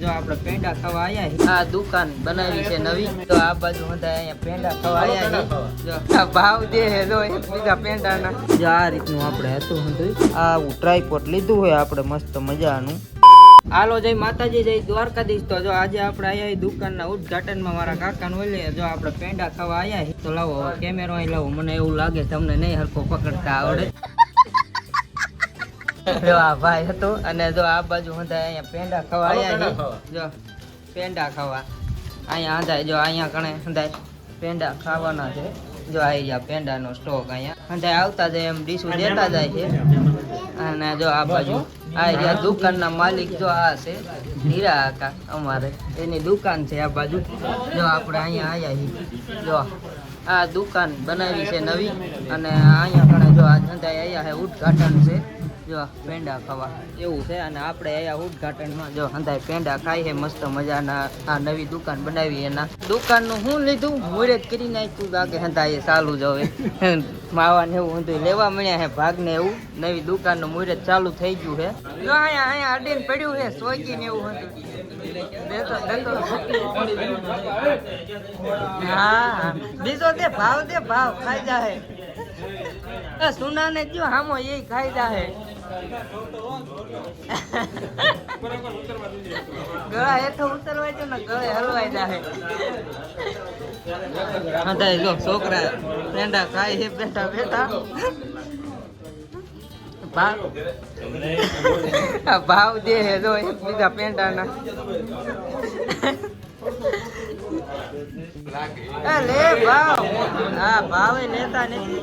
જો આપણે પેંડા ખાવા આયા આ દુકાન બનાવી છે નવી. તો આ બાજુ બધા અહીંયા પેંડા ખાવા આયા છે જો ભાવ દે હે જો એક બીજા પેંડાના. જો આ રીતનું આપણે હતું હતું આ ટ્રાયપોટ લીધું હોય આપણે મસ્ત મજાનું. હાલો જય માતાજી જય દ્વારકાધીશ. તો જો આજે આપણે આયા દુકાનના ઉદઘાટનમાં મારા કાકા ઓલે જો આપણે પેંડા ખાવા આયા તો લાવો કેમેરો અહીં લાવો. મને એવું લાગે તમને નહીં હરકો પકડતા આવડે. જો આ ભાઈ હતો અને જો આ બાજુ હતા અહીંયા પેંડા ખાવા છે. જો પેંડા ખાવા. અહીંયા હંધાય જો અહીંયા કણે હંધાય પેંડા ખાવાના છે. જો આવી ગયા પેંડાનો સ્ટોક અહીંયા. હંધાય આવતા જાય એમ ડીશું દેતા જાય છે. અને જો આ બાજુ આ રહ્યા દુકાનના માલિક જો આ છે હીરા કાકા અમારે. એની દુકાન છે આ બાજુ. જો આપણે અહીંયા આવ્યા જો આ દુકાન બનાવી છે નવી. અને અહીંયા કણે જો આ ધંધા અહીંયા છે ઉદઘાટન છે. જો, પેંડા ખાવા. એવું છે, અને આપણે અહીંયા ઉદઘાટનમાં જો હંધાય પેંડા ખાઈ છે મસ્ત મજાના આ નવી દુકાન બનાવી એના. દુકાનનું હું લીધું? મુહૂર્ત કરી નાખ્યું લાગે હંધાય ચાલુ જ હવે. માવા ને એવું હતું લેવા મળ્યા છે ભાગને એવું. નવી દુકાનનું મુહૂર્ત ચાલુ થઈ ગયું છે જો અહીંયા અહીંયા અડીને પડ્યું છે સોચી ને એવું હતું હા બીજો તે ભાવ તે ભાવ. ખાઈ જાહે એ સુનાને જો હામો એ ખાઈ જાહે. ગળા હેઠો ઉતરવાય છે ને ગળે હલવાઈ જાહે. હા જો છોકરા પેંડા ખાય છે, બેઠા બેઠા. ભાવ? દે હે જો એક બીજા પેંડાના. લે ભાવ. હા ભાવે લેતા નથી.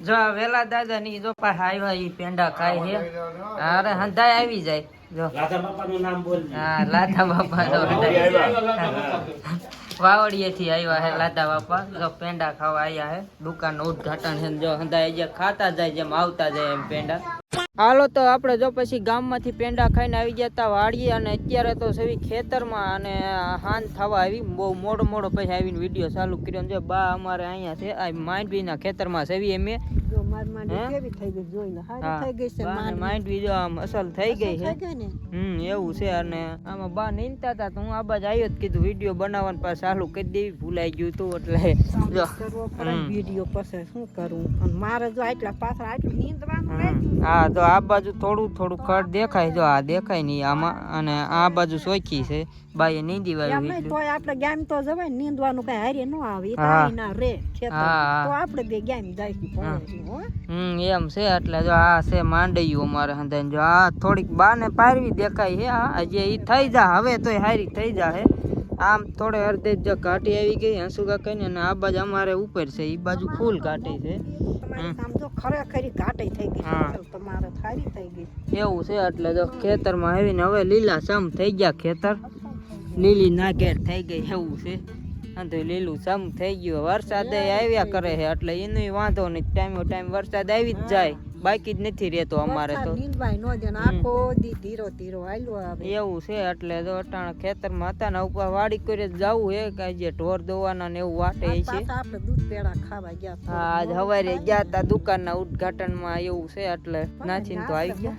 જો આ વેલા દાદા ની જો પાછા આવ્યા ઈ પેંડા ખાય છે અરે હંધાય આવી જાય. જો. હા લાધા બાપા જો વાવડીએ થી આવ્યા હે લાધા બાપા. જો પેંડા ખાવા આવ્યા હે. દુકાનનું ઉદઘાટન છે ને જો હંધાય. જે ખાતા જાય જેમ આવતા જાય એમ પેંડા. હાલો તો આપણે જો પછી ગામમાંથી પેંડા ખાઈને આવી ગયા તા વાડીએ અને અત્યારે તો સવી ખેતરમાં અને હાન થવા આવી. બહુ મોડો મોડો પછી આવીને વીડિયો ચાલુ કર્યો છે બા અમારે અહીંયા છે, આ માંડવીના ખેતરમાં સેવી એમે જો માંડી કેવી થઈ ગઈ જોઈને હા હારી થઈ ગઈ છે બાને માંડવી. માંડવી જો આમ અસલ થઈ ગઈ છે થઈ ગઈ ને? હમ એવું છે અને આમાં બા નીંદતા હતા તો હું આ બાજુ આવ્યો જ કીધું વીડિયો બનાવવાનું પાછું ચાલુ કરી દેવી. ભૂલાઈ ગયું તું એટલે. કરવો પડે વીડિયો પછી શું કરું? અને મારે જો આટલા પાછળ આટલું નીંદવાનું હા તો આ બાજુ થોડું થોડું ખડ દેખાય જો આ દેખાય નહીં આમાં અને આ બાજુ સોખી છે. ભાઈ નીંદી વાળી નહીં તોય આપણે ગામ તો જવાય નીંદવાનું કઈ હારે ન આવે. એ તો ના રે ખેતર. તો આપણે બે ગામ જાય પડે હો. હમ એમ છે. એટલે જો આ છે માંડ્યું અમારે હંધાઈને. જો આ થોડીક બાને પારવી દેખાય છે આ જે એ થઈ જા હવે તો હારી થઈ જા હે. આમ થોડે અર્ધે જ કાઢી આવી ગઈ હંસુ કાકા ને આ બાજુ અમારે ઉપર છે એ બાજુ ફૂલ કાઢી છે. ઘાટી હા. ગઈ એવું છે એટલે જો ખેતરમાં આવીને હવે લીલા સમ થઈ ગયા ખેતર. લીલી નાગેર થઈ ગઈ એવું છે. હા તો લીલું સમ થઈ ગયું. વરસાદ આવ્યા કરે છે એટલે એનો વાંધો નહીં. ટાઈમો ટાઈમ વરસાદ આવી જ જાય. બાકી જ નથી રહેતો અમારે તો. નીંદવાય ન દે આખો દી ધીરો ધીરો હાલ્યો આવે. એવું છે એટલે અટાણ અટાણા ખેતરમાં હતા ને ઉપર વાડી કરી જવું હે કે જે ઢોર દોવાના ને એવું વાટે છે. આપણે દૂધ પેડા ખાવા ગયા હતા. આજ હવારે ગયા તા દુકાનના ઉદ્ઘાટનમાં એવું છે એટલે નાચીને તો આવી ગયા.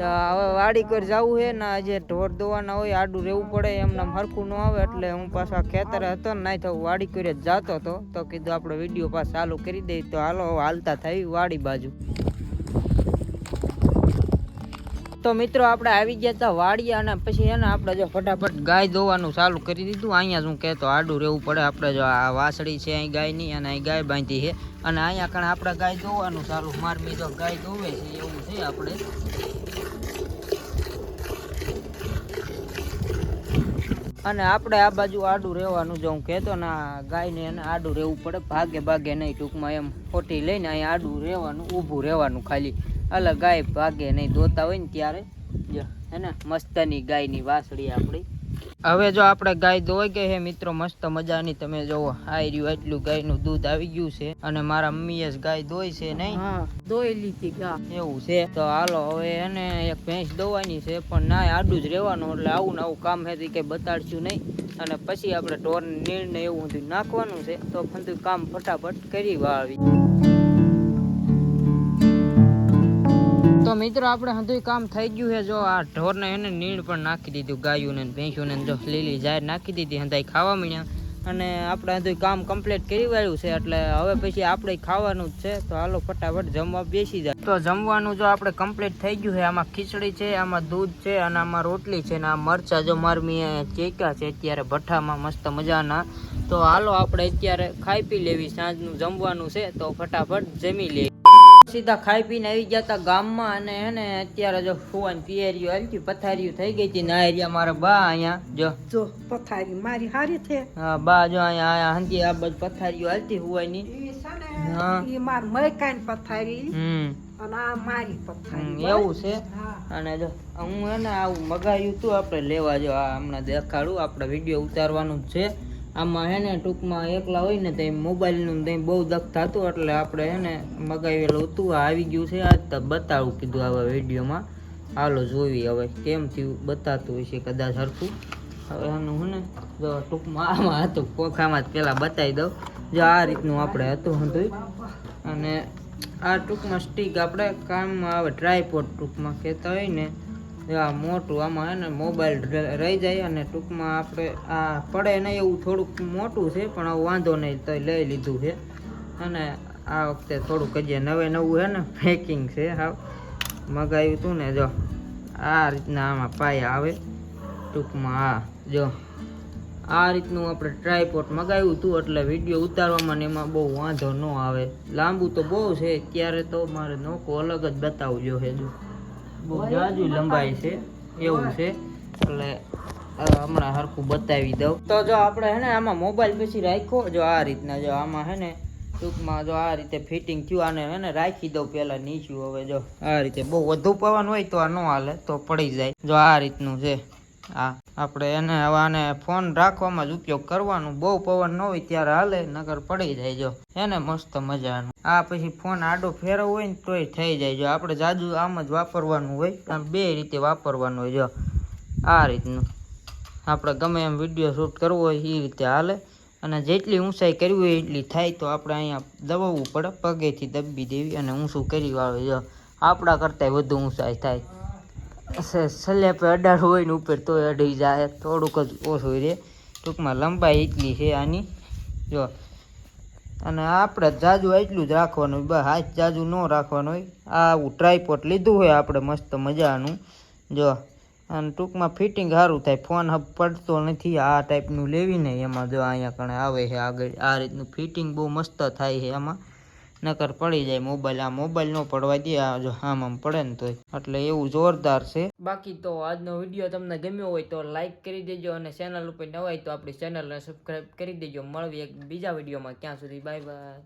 તો હવે વાડી કરી જવું હે ને જે ઢોર દોવાના હોય આડું રહેવું પડે એમને હરખું ન આવે એટલે હું પાછા ખેતર હતો ને નાઈ તો વાડી કરી જ જાતો હતો તો કીધું આપણે વીડિયો પાછો ચાલુ કરી દઈ તો હાલો હાલતા થઈ વાડી બાજુ. તો મિત્રો આપણે આવી ગયા હતા વાડીએ અને પછી એને આપણે જો ફટાફટ ગાય દોવાનું ચાલુ કરી દીધું. અહીંયા શું કહેતો આડું રહેવું પડે. આપણે જો આ વાસળી છે અહીં ગાયની અને અહીં ગાય બાંધી છે. અને અહીંયા કણ આપણે ગાય દોવાનું ચાલુ. મારમી તો ગાય દોવે છે, એવું છે આપણે. અને આપણે આ બાજુ આડું રહેવાનું જો હું કહેતો ને આ ગાયને એને આડું રહેવું પડે, ભાગે ભાગે નહીં, ટૂંકમાં એમ ખોટી લઈને અહીંયા આડું રહેવાનું, ઊભું રહેવાનું ખાલી. અલગ ગાય ભાગે નહીં, ધોતા હોય ને ત્યારે. જો, હે ને, મસ્તની ગાયની વાસળી આપણી. હવે જો આપણે ગાય દોઈ ગઈ છે મિત્રો મસ્ત મજાની તમે જોવો આ રહ્યું એટલું ગાયનું દૂધ આવી ગયું છે અને મારા મમ્મીએ ગાય દોઈ છે નહીં? દોઈ લીધી ગા એવું છે? તો હાલો હવે એને એક ભેંસ દોવાની છે પણ ના આડું જ રહેવાનું એટલે આવું ને આવું કામ છે કઈ બતાડશું નહીં. અને પછી આપણે ઢોર નિર્ણય એવું બધું નાખવાનું છે તો બધું કામ ફટાફટ કરી વાળવી તો મિત્રો, આપણે હજુ કામ થઈ ગયું છે. જો આ ઢોરને એને નીણ પણ નાખી દીધું ગાયું ને ભેંસું ને જો લીલી જાહેર નાખી દીધી હંધાઈ ખાવા મળ્યા અને આપણે હજુ કામ કમ્પ્લીટ કરી વાળ્યું છે, એટલે હવે પછી આપણે ખાવાનું જ છે. તો હાલો ફટાફટ જમવા બેસી જાય. તો જમવાનું જો આપણે કમ્પ્લીટ થઈ ગયું છે, આમાં ખીચડી છે, આમાં દૂધ છે, અને આમાં રોટલી છે, ને આ મરચા જો મારમી ચેક્યા છે, અત્યારે ભઠ્ઠામાં મસ્ત મજાના. તો હાલો આપણે અત્યારે ખાઈ પી લેવી, સાંજનું જમવાનું છે, તો ફટાફટ જમી લઈએ. સીધા ખાઈ પીને આવી ગયા હતા ગામમાં અને હે ને અત્યારે જો ફુવાન પિયરીઓ આવી પથારીઓ થઈ ગઈ હતી ને એરિયા મારા બા અહીંયા જો. જો પથારી મારી હારી છે. હા બા જો અહીંયા આયા હંતી આ બધી પથારીઓ હાલતી હુવાની હા. એ માર મયકાન પથારી. હમ. અને આ મારી પથારી એવું છે? અને જો હું હે ને આવું મગાવ્યું હતું આપણે લેવા જો આ હમણાં દેખાડું આપણે વીડિયો ઉતારવાનું છે. આમાં હે ને ટૂંકમાં એકલા હોય ને ત્યાં મોબાઈલનું ત્યાં બહુ દખ થતું, એટલે આપણે હે ને મગાવેલું હતું, આ આવી ગયું છે. આજ તો બતાવું કીધું આવા વિડીયોમાં. હાલો જોવી હવે કેમ થયું, બતાતું હશે કદાચ સરખું હવે એનું હું ને જો ટૂંકમાં આમાં હતું કોખામાં જ પહેલાં બતાવી દઉં. જો આ રીતનું આપણે હતું હતું અને આ ટૂંકમાં સ્ટીક આપણે કામમાં આવે ટ્રાયપોડ ટૂંકમાં કહેતા હોય ને આ મોટું, આમાં એને મોબાઈલ રહી જાય અને ટૂંકમાં આપણે આ પડે નહીં એવું થોડુંક મોટું છે, પણ આવું વાંધો નહીં તો લઈ લીધું છે. અને આ વખતે થોડુંક હજી નવે નવું છે ને પેકિંગ છે હા મગાવ્યું હતું ને, જો. આ રીતના આમાં પાયા આવે. ટૂંકમાં આ, જો. આ રીતનું આપણે ટ્રાયપોટ મગાવ્યું હતું એટલે વીડિયો ઉતારવામાં ને એમાં બહુ વાંધો ન આવે. લાંબુ તો બહુ છે ત્યારે તો મારે નોકો અલગ જ બતાવજો છે જો બહુ લંબાઈ છે, એવું છે. એટલે હમણાં હરખું બતાવી દઉં. તો જો આપણે હે ને આમાં મોબાઈલ પછી રાખ્યો, જો આ રીતના જો આમાં હે ને ટૂંકમાં જો આ રીતે ફિટિંગ થયું, આને હે ને રાખી દઉં પહેલાં નીચું. હવે જો આ રીતે બહુ વધુ પવન હોય તો આ ન હાલે, તો પડી જાય. જો આ રીતનું છે. હા, આપણે એને હવે આને ફોન રાખવામાં જ ઉપયોગ કરવાનું. બહુ પવન ન હોય ત્યારે હાલે, નગર પડી જાય જો. એને મસ્ત મજાનું. આ પછી ફોન આડો ફેરવો હોય ને તોય થઈ જાય જો. આપણે જાજુ આમ જ વાપરવાનું હોય, આમ બે રીતે વાપરવાનું હોય જો. આ રીતનું. આપણે ગમે એમ વીડિયો શૂટ કરવો હોય એ રીતે હાલે. અને જેટલી ઊંચાઈ કરવી હોય એટલી થાય તો આપણે અહીંયા દબાવવું પડે. પગેથી દબી દેવી અને ઊંચું કરી વાળો જો. આપણા કરતાંય વધુ ઊંચાઈ થાય. સલેપે અઢાર હોય ને ઉપર તોય અઢી જાય. થોડુંક જ ઓછું રહે ટૂંકમાં લંબાઈ એટલી છે આની. જો. અને આપણે જાજુ એટલું જ રાખવાનું હોય. બસ હાથ જાજુ ન રાખવાનું હોય. આવું ટ્રાયપોટ લીધું હોય આપણે મસ્ત મજાનું. જો. અને ટૂંકમાં ફિટિંગ સારું થાય. ફોન હબ પડતો નથી. આ ટાઈપનું લેવીને એમાં. જો અહીંયા કણે આવે છે આગળ. આ રીતનું ફિટિંગ બહુ મસ્ત થાય છે એમાં નકર પડી જાય મોબાઈલ આ મોબાઈલ નો પડવા દે, આ જો આમ આમ પડે ને તોય. એટલે એવું જોરદાર છે. બાકી તો આજનો વીડિયો તમને ગમ્યો હોય તો લાઈક કરી દેજો અને ચેનલ ઉપર નવા હોય તો આપણી ચેનલને સબસ્ક્રાઈબ કરી દેજો. મળવી એક બીજા વિડીયોમાં. ક્યાં સુધી? Bye bye